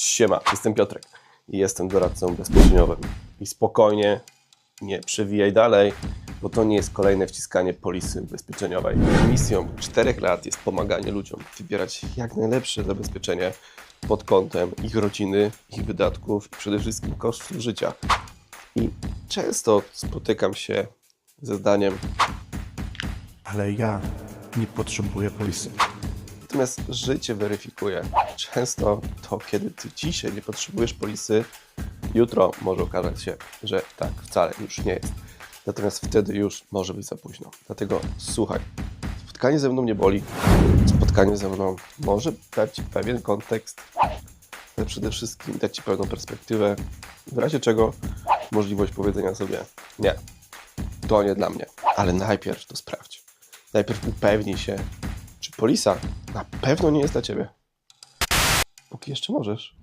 Siema, jestem Piotrek i jestem doradcą ubezpieczeniowym. I spokojnie, nie przewijaj dalej, bo to nie jest kolejne wciskanie polisy ubezpieczeniowej. Misją 4 lat jest pomaganie ludziom wybierać jak najlepsze zabezpieczenie pod kątem ich rodziny, ich wydatków i przede wszystkim kosztów życia. I często spotykam się ze zdaniem, Ale ja nie potrzebuję polisy. Natomiast życie weryfikuje. Często to, kiedy ty dzisiaj nie potrzebujesz polisy, jutro może okazać się, że tak wcale już nie jest. Natomiast wtedy już może być za późno. Dlatego słuchaj, spotkanie ze mną nie boli. Spotkanie ze mną może dać ci pewien kontekst, ale przede wszystkim dać ci pewną perspektywę, w razie czego możliwość powiedzenia sobie nie, to nie dla mnie. Ale najpierw to sprawdź. Najpierw upewnij się, polisa na pewno nie jest dla ciebie. Póki jeszcze możesz.